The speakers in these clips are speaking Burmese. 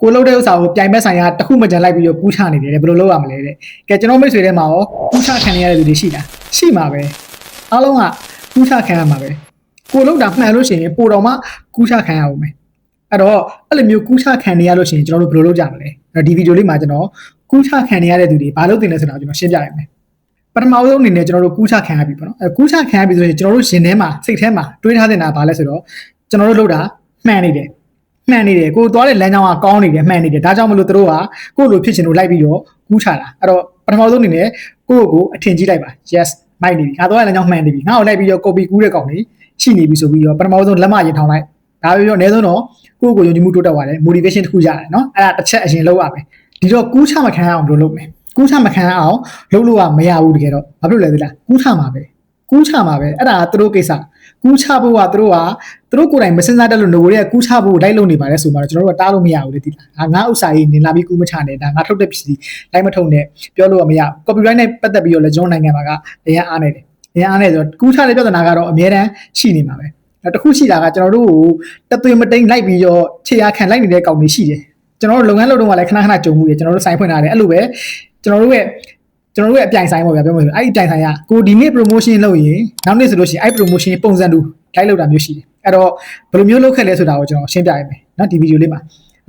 ကိုလှုပ်တဲ့ဥစ္စာကိုပြိုင်ဘက်ဆိုင်ရာတစ်ခုမှကြံလိုက်ပြီးတော့ကူးချနေတယ်တဲ့ဘယ်လိုလုပ်ရမလဲတဲ့ကဲကျွန်တော်မိတ်ဆွေထဲမှာရောကူးချခံရတဲ့လူတွေရှိလားရှိမှာပဲအားလုံးကကူးချခံရမှာပဲကိုလှုပ်တာမှန်လို့ရှိရင်ပိုတော်မှကူးချခံရအောင်မယ်အဲ့တော့အဲ့လိုမျိုးကူးချခံနေရလို့ရှိရင်ကျွန်တော်တို့ဘယ်လိုလုပ်ကြမလဲအဲ့တော့ဒီဗီဒီယိုလေးမှာကျွန်တော်ကူးချခံနေရတဲ့သူတွေဘာလုပ်တင်လဲဆိုတာကိုကျွန်တော်ရှင်းပြရမယ်ပထမဆုံးအနေနဲ့ကျွန်တော်တို့ကူးချခံရပြီပေါ့နော်အဲကူးချခံရပြီဆိုရင်ကျွန်တော်တို့ရှင်ထဲမှာစိတ်ထဲမှာတွေးထားတဲ့နာဘာလဲဆိုတော့ကျွန်တော်တို့လုပ်တာမှန်နေတယ် မှန်နေတယ်ကိုသွားတဲ့လမ်းကြောင်းကကောင်းနေတယ်မှန်နေတယ်ဒါကြောင့်မလို့တို့ကကိုယ့်လိုဖြစ်ချင်လို့လိုက်ပြီးတော့ကူးချတာအဲ့တော့ပထမဆုံးအနေနဲ့ကိုယ့်ကိုအထင်ကြီးလိုက်ပါ yes မိုက်နေပြီငါသွားတဲ့လမ်းကြောင်းမှန်နေပြီငါ့ကိုလိုက်ပြီးတော့ copy ကူးတဲ့ကောင်လေးရှိနေပြီဆိုပြီးတော့ပထမဆုံးလက်မရင်ထောင်လိုက်ဒါပြီးတော့အနည်းဆုံးတော့ကိုယ့်ကိုယုံကြည်မှုတိုးတက်သွားတယ် motivation တစ်ခုရတယ်နော်အဲ့ဒါတစ်ချက်အရင်လုပ်ရမယ်ဒီတော့ကူးချမခံရအောင်ဘယ်လိုလုပ်မလဲကူးချမခံရအောင်လုပ်လို့ကမရဘူးတကယ်တော့ဘာဖြစ်လို့လဲသိလားကူးချမှာပဲ ကူးချမှာပဲအဲ့ဒါကသူတို့ကိစ္စကူးချဖို့ကသူတို့ကသူတို့ကိုယ်တိုင်မစင်စားတတ်လို့ငိုတွေကကူးချဖို့လိုက်လုပ်နေပါတယ်ဆိုမှတော့ကျွန်တော်တို့ကတားလို့မရဘူးလေဒီလားငါဥစ္စာကြီးနေလာပြီးကူးမချနဲ့ဒါငါထုတ်တဲ့ပစ္စည်းလိုက်မထုတ်နဲ့ပြောလို့ကမရဘူး copyright နဲ့ပတ်သက်ပြီးတော့လည်းကျွန်တော်နိုင်ငံမှာကအရင်အားနေတယ်အရင်အားနေဆိုတော့ကူးချတဲ့ပြဿနာကတော့အများတန်းရှိနေမှာပဲနောက်တစ်ခုရှိတာကကျွန်တော်တို့ကိုတသွေးမတိန်လိုက်ပြီးတော့ခြေရခံလိုက်နေတဲ့ကောင်တွေရှိတယ်ကျွန်တော်တို့လုပ်ငန်းလုပ်တော့ကလည်းခဏခဏကြုံမှုရကျွန်တော်တို့ဆိုင်ဖွင့်ထားတယ်အဲ့လိုပဲကျွန်တော်တို့ရဲ့ ကျွန်တော်တို့ရဲ့အပြိုင်ဆိုင်ပေါ့ဗျာပြောမှဆိုအဲ့ဒီအပြိုင်ဆိုင်ကကိုဒီနေ့ promotion လုပ်ရင်နောက်နေ့ဆိုလို့ရှိရင်အဲ့ promotion ပုံစံတူလိုက်လုပ်တာမျိုးရှိတယ်အဲ့တော့ဘယ်လိုမျိုးလုပ်ခဲ့လဲဆိုတာကိုကျွန်တော်ရှင်းပြရမယ်နော်ဒီဗီဒီယိုလေးမှာ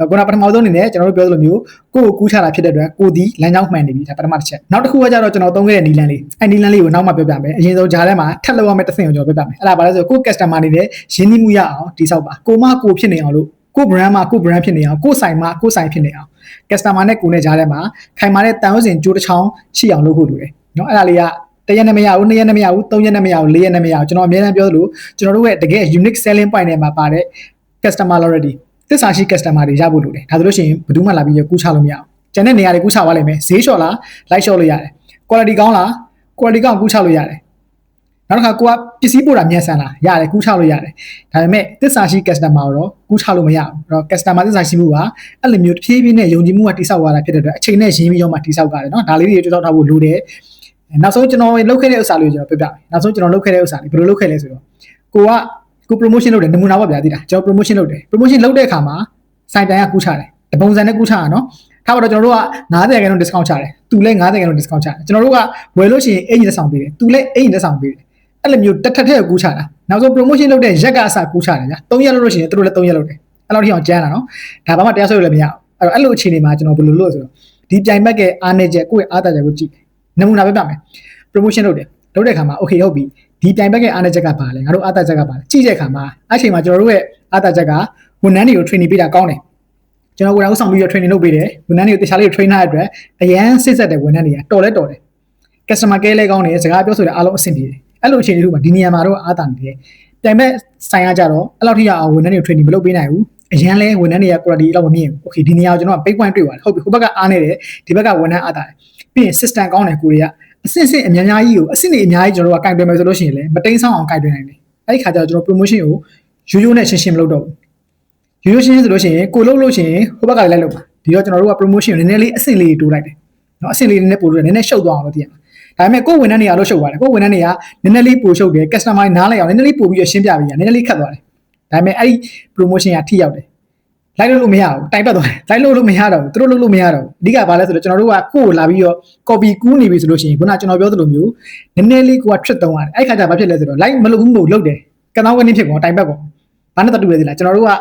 ခုနပထမဆုံးအနေနဲ့ကျွန်တော်တို့ပြောသလိုမျိုးကိုယ့်ကိုကူးချတာဖြစ်တဲ့အတွက်ကိုဒီလမ်းကြောင်းမှန်နေပြီဒါပထမတစ်ချက်နောက်တစ်ခုကကြတော့ကျွန်တော်သုံးခဲ့တဲ့နီလန်းလေးအဲ့နီလန်းလေးကိုနောက်မှပြောပြမယ်အရင်ဆုံးဂျားထဲမှာထပ်လောက်ရမယ့်တစ်ဆင့်ကိုကျွန်တော်ပြောပြမယ်အဲ့ဒါဘာလဲဆိုတော့ကိုယ့် customer နေတဲ့ရင်းနှီးမှုရအောင်တိစောက်ပါကိုမကိုဖြစ်နေအောင်လို့ ကို brand မှာကို brand ဖြစ်နေအောင်ကိုဆိုင်မှာကိုဆိုင်ဖြစ်နေအောင် customer နဲ့ကိုနဲ့ကြားထဲမှာခိုင်မာတဲ့တန်ရုံးစင်ကြိုးတစ်ချောင်းရှိအောင်လုပ်ဖို့လိုတယ်เนาะအဲ့ဒါလေးကတရက်နဲ့မရဘူးနှစ်ရက်နဲ့မရဘူးသုံးရက်နဲ့မရဘူးလေးရက်နဲ့မရဘူးကျွန်တော်အများအားပြောသလိုကျွန်တော်တို့ရဲ့တကယ် unique selling point တွေမှာပါတဲ့ customer loyalty သစ္စာရှိ customer တွေရဖို့လိုတယ်ဒါဆိုလို့ရှိရင်ဘယ်သူမှလာပြီးကူးချလို့မရအောင်ကျန်တဲ့နေရာတွေကူးချသွားလိမ့်မယ်ဈေးလျှော့လား light လျှော့လို့ရတယ် quality ကောင်းလား quality ကောင်းကူးချလို့ရတယ် နောက်တစ်ခါကိုကပစ္စည်းပို့တာမြန်ဆန်လားရတယ်ကူးချလို့ရတယ်ဒါပေမဲ့သစ္စာရှိ customer ကိုတော့ကူးချလို့မရဘူးအဲ့တော့ customer သစ္စာရှိမှုကအဲ့လိုမျိုးတစ်ဖြည်းဖြည်းနဲ့ယုံကြည်မှုကတိစောက်သွားတာဖြစ်တဲ့အတွက်အချိန်နဲ့ရင်းပြီးတော့မှတိစောက်ကြတယ်เนาะဒါလေးတွေတိစောက်ထားဖို့လိုတယ်နောက်ဆုံးကျွန်တော်လုပ်ခဲ့တဲ့ဥစ္စာလေးကိုကျွန်တော်ပြပြမယ်နောက်ဆုံးကျွန်တော်လုပ်ခဲ့တဲ့ဥစ္စာလေးဘယ်လိုလုပ်ခဲ့လဲဆိုတော့ကိုကကို promotion လုပ်တယ်နမူနာပေါ့ဗျာသိလားကျွန်တော် promotion လုပ်တယ် promotion လုပ်တဲ့အခါမှာစိုင်တန်ကကူးချတယ်တပုံစံနဲ့ကူးချတာเนาะထားပါတော့ကျွန်တော်တို့က90ကျန်တော့ discount ချတယ်သူလည်း90ကျန်တော့ discount ချတယ်ကျွန်တော်တို့ကဝယ်လို့ရှိရင်အင်ဂျင်တစ်ဆောင်ပေးတယ်သူလည်းအင်ဂျင်တစ်ဆောင်ပေးတယ် အဲ့လိုမျိုးတစ်ထက်ထက်ကူးချတာနောက်ဆုံး promotion လုပ်တဲ့ရက်ကအစကူးချတယ်ဗျာ၃ရက်လုပ်လို့ရှိရင်တို့လည်း၃ရက်လုပ်တယ်အဲ့လောက်ထိအောင်ကြမ်းတာနော်ဒါဘာမှတရားစွဲလို့လည်းမရဘူးအဲ့တော့အဲ့လိုအခြေအနေမှာကျွန်တော်ဘယ်လိုလုပ်ဆိုတော့ဒီပြိုင်ဘက်ကအားနေချက်ကိုယ့်ရဲ့အားသာချက်ကိုကြည့်နမူနာပဲပြမယ် promotion လုပ်တယ်လုပ်တဲ့အခါမှာ okay ဟုတ်ပြီဒီပြိုင်ဘက်ကအားနေချက်ကပါလေငါတို့အားသာချက်ကပါလေကြည့်တဲ့အခါမှာအဲ့ချိန်မှာကျွန်တော်တို့ရဲ့အားသာချက်ကဝန်ထမ်းတွေကို training ပေးတာကောင်းတယ်ကျွန်တော်ကိုယ်တိုင်ဥဆောင်ပြီးရ training လုပ်ပေးတယ်ဝန်ထမ်းတွေကိုတခြားလေး trainer အတွက်အရန်စစ်ဆက်တဲ့ဝန်ထမ်းတွေကတော်လဲတော်တယ် customer care လည်းကောင်းတယ်စကားပြောဆိုတဲ့အားလုံးအဆင်ပြေတယ် အဲ့လိုအခြေအနေတွေမှာဒီနေရာမှာတော့အားသာနေတယ်တိုင်မဲ့ဆိုင်ရကြတော့အဲ့လောက်ထိရအောင်ဝန်ထမ်းတွေကို training မလုပ်ပေးနိုင်ဘူးအရန်လဲဝန်ထမ်းတွေက quality လောက်မမြင်ဘူး okay ဒီနေရာကိုကျွန်တော်က big point တွေ့ပါတယ်ဟုတ်ပြီဟိုဘက်ကအားနေတယ်ဒီဘက်ကဝန်ထမ်းအားသာတယ်ပြီးရင် system ကောင်းတယ်ကိုတွေကအစစ်စစ်အများကြီးကိုအစစ်နေအများကြီးကျွန်တော်တို့ကကင်တွယ်မယ်ဆိုလို့ရှိရင်လည်းမတိန်ဆောင်အောင်ကင်တွယ်နိုင်တယ်အဲ့ဒီခါကျတော့ကျွန်တော် promotion ကိုရိုးရိုးနဲ့ရှင်းရှင်းမလုပ်တော့ဘူးရိုးရိုးရှင်းရှင်းဆိုလို့ရှိရင်ကိုလုပ်လို့ရှိရင်ဟိုဘက်ကလည်းလိုက်လုပ်ပါဒီတော့ကျွန်တော်တို့က promotion ကိုနည်းနည်းလေးအဆင့်လေးတိုးလိုက်တယ်နော်အဆင့်လေးနည်းနည်းပို့လို့နည်းနည်းရှုပ်သွားအောင်လို့သိရမှာ ဒါပေမဲ့ကိုယ်ဝန်ထမ်းတွေအားလို့ရှုပ်သွားတယ်ကိုယ်ဝန်ထမ်းတွေကနည်းနည်းလေးပိုရှုပ်တယ် customer နားလိုက်အောင်နည်းနည်းလေးပို့ပြီးတော့ရှင်းပြပေးရနည်းနည်းလေးခတ်သွားတယ်ဒါပေမဲ့အဲ့ဒီ promotion ကထိရောက်တယ်လိုက်လို့လို့မရဘူးတိုင်ပတ်သွားတယ်လိုက်လို့လို့မရတော့ဘူးသူတို့လို့လို့မရတော့ဘူးအဓိကဘာလဲဆိုတော့ကျွန်တော်တို့ကကိုယ်ကိုလာပြီးတော့ copy ကူးနေပြီဆိုလို့ရှိရင်ခုနကျွန်တော်ပြောသလိုမျိုးနည်းနည်းလေးကိုက trick သုံးရတယ်အဲ့ခါကျဘာဖြစ်လဲဆိုတော့ like မလုပ်ဘူးလို့လုပ်တယ်ကနောင်းကနေဖြစ်ကုန်တိုင်ပတ်ကုန်ဘာနဲ့တူလဲဒီလားကျွန်တော်တို့က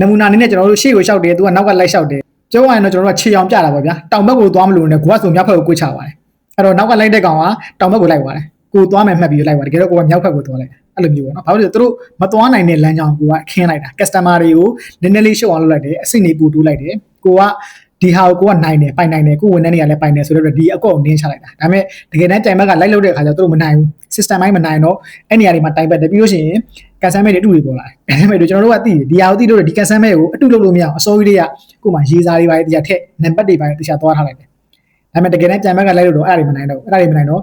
နမူနာအနေနဲ့ကျွန်တော်တို့ရှေ့ကိုရှောက်တယ်သူကနောက်ကလိုက်ရှောက်တယ်ကျုံးရရင်တော့ကျွန်တော်တို့ကခြေအောင်ပြတာပါဗျာတောင်ဘက်ကိုသွားမလို့နဲ့ကိုကဆိုမြောက်ဘက်ကိုကိုချပါတယ် အဲ့တော့နောက်ကလိုက်တဲ့ကောင်ကတောင်ဘက်ကိုလိုက်သွားတယ်ကိုသွားမယ်မှတ်ပြီးလိုက်သွားတယ်တကယ်တော့ကိုကမြောက်ဘက်ကိုသွားလိုက်တယ်အဲ့လိုမျိုးပေါ့နော်ဘာလို့လဲသူတို့မသွားနိုင်တဲ့လမ်းကြောင်းကိုကခင်းလိုက်တာ customer တွေကိုနည်းနည်းလေးရှုပ်အောင်လုပ်လိုက်တယ်အဆင့်တွေပို့တိုးလိုက်တယ်ကိုကဒီဟာကိုကနိုင်တယ်ပိုင်နိုင်တယ်ကိုဝန်ထမ်းတွေကလည်းပိုင်တယ်ဆိုတော့ဒီအကောက်နင်းချလိုက်တာဒါပေမဲ့တကယ်တမ်းတိုင်ဘက်ကလိုက်လုပ်တဲ့အခါကျတော့သူတို့မနိုင်ဘူး system ပိုင်းမနိုင်တော့အဲ့နေရာတွေမှာတိုင်ဘက်တယ်ပြီးလို့ရှိရင်ကန်ဆယ်မဲတွေအတူတွေပေါ်လာတယ်ကန်ဆယ်မဲတွေကျွန်တော်တို့ကသိတယ်ဒီဟာကိုသိလို့ဒီကန်ဆယ်မဲကိုအတူလုပ်လို့မရအောင်အစိုးရတွေကကို့မှာရေးစားတွေပါတရားထက်နံပါတ်တွေပါတရားသွားထားလိုက်တယ် ဒါပေမဲ့တကယ်တမ်းတိုင်ဘက်ကလိုက်လို့တော့အဲ့ဒါတွေမနိုင်တော့အဲ့ဒါတွေမနိုင်တော့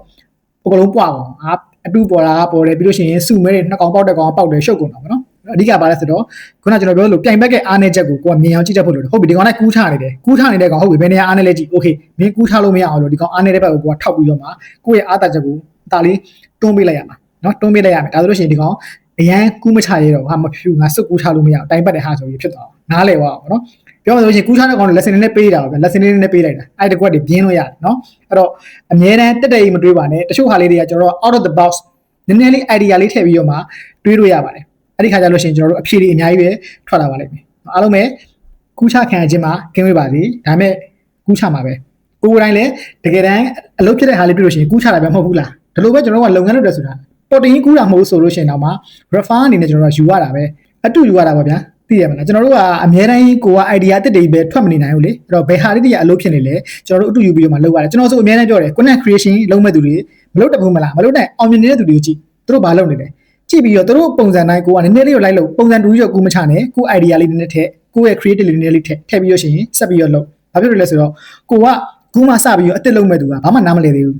အကုန်လုံးပွားအောင်အာအတူပေါ်လာပေါ်တယ်ပြီးလို့ရှိရင်စုမဲတွေနှစ်ကောင်ပေါက်တဲ့ကောင်ပေါက်တယ်ရှုပ်ကုန်တော့ဗောနော်အဓိကပါလဲဆိုတော့ခုနကျွန်တော်ပြောလို့ပြိုင်ဘက်ကအားနေချက်ကိုကိုကမြင်အောင်ကြည့်တတ်ဖို့လိုတယ်ဟုတ်ပြီဒီကောင်ကကူးထားနေတယ်ကူးထားနေတဲ့ကောင်ဟုတ်ပြီဘယ်နေရာအားနေလဲကြည့်โอเคမင်းကူးထားလို့မရအောင်လို့ဒီကောင်အားနေတဲ့ဘက်ကိုကိုကထောက်ပြီးတော့မှကိုယ့်ရဲ့အားတာချက်ကိုအသာလေးတွန်းပေးလိုက်ရမှာနော်တွန်းပေးလိုက်ရမယ်ဒါဆိုလို့ရှိရင်ဒီကောင်အရန်ကူးမချရတော့ဟာမဖြူငါစုပ်ကူးထားလို့မရအောင်တိုင်ပတ်တဲ့ဟာဆိုပြီးဖြစ်သွားအောင် နားလည်သွားအောင်နော် ပြောမှဆိုရင်ကူးချတဲ့ကောင်တွေ lesson လေးနဲ့ပေးတာပါဗျ lesson လေးနဲ့ပေးလိုက်တာအဲ့ဒီကွက်တွေပြင်းလို့ရတယ်နော်အဲ့တော့အများတန်းတက်တက်ကြီးမတွေးပါနဲ့တချို့ဟာလေးတွေကကျွန်တော်တို့ out of the box နည်းနည်းလေး idea လေးထည့်ပြီးတော့မှတွေးလို့ရပါတယ်အဲ့ဒီခါကျလို့ရှိရင်ကျွန်တော်တို့အဖြေတွေအများကြီးပဲထွက်လာပါလိမ့်မယ်အားလုံးပဲကူးချခံရခြင်းမှာကင်းဝေးပါစေဒါပေမဲ့ကူးချမှာပဲကိုယ်ကိုယ်တိုင်းလည်းတကယ်တမ်းအလုပ်ဖြစ်တဲ့ဟာလေးတွေ့လို့ရှိရင်ကူးချတာပဲမဟုတ်ဘူးလားဒီလိုပဲကျွန်တော်တို့ကလုပ်ငန်းလုပ်တယ်ဆိုတာပေါ်တင်ကြီးကူးတာမဟုတ်ဆိုလို့ရှိရင်တော့မှ refer အနေနဲ့ကျွန်တော်တို့ကယူရတာပဲအတူယူရတာပါဗျာ သိရမလားကျွန်တော်တို့ကအများတိုင်းကိုက idea တစ်တွေပဲထွက်မနေနိုင်ဘူးလေအဲ့တော့ဘယ်ဟာလေးတွေကအလုပ်ဖြစ်နေလဲကျွန်တော်တို့အတူယူပြီးတော့မှလုပ်ရတယ်ကျွန်တော်ဆိုအများတိုင်းပြောတယ် content creation လုပ်မဲ့သူတွေမလုပ်တတ်ဘူးမလားမလုပ်နိုင်အောင်မြင်နေတဲ့သူတွေကိုကြည့်သူတို့ဘာလုပ်နေလဲကြည့်ပြီးတော့သူတို့ပုံစံတိုင်းကိုကနည်းနည်းလေးကိုလိုက်လို့ပုံစံတူကြီးတော့ကိုမချနဲ့ကို idea လေးနည်းနည်းထည့်ကိုရဲ့ creative လေးနည်းနည်းလေးထည့်ထည့်ပြီးရရှင်ဆက်ပြီးတော့လုပ်ဘာဖြစ်လို့လဲဆိုတော့ကိုကကူးမှစပြီးတော့အစ်စ်လုပ်မဲ့သူကဘာမှနားမလည်သေးဘူး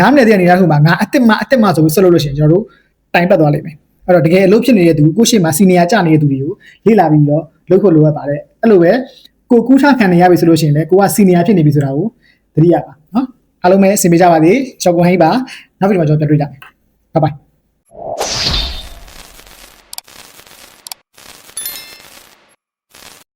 နားမလည်တဲ့အနေနဲ့ဆိုမှငါအစ်စ်မှအစ်စ်မှဆိုပြီးဆက်လို့လို့ရှိရင်ကျွန်တော်တို့တိုင်ပတ်သွားလိမ့်မယ် အဲ့တော့တကယ်အလုပ်ဖြစ်နေတဲ့သူကိုရှိမှစီနီယာကြနေတဲ့သူတွေကိုလေ့လာပြီးတော့လုပ်ဖို့လိုအပ်ပါတယ်အဲ့လိုပဲကိုကူးထခံနေရပြီဆိုလို့ရှိရင်လည်းကိုကစီနီယာဖြစ်နေပြီဆိုတာကိုသတိရပါနော်အားလုံးပဲအဆင်ပြေကြပါစေချောက်ကွန်ဟိပါနောက်ဗီဒီယိုမှာကျွန်တော်ပြန်တွေ့ကြမယ်ဘိုင်ဘိုင်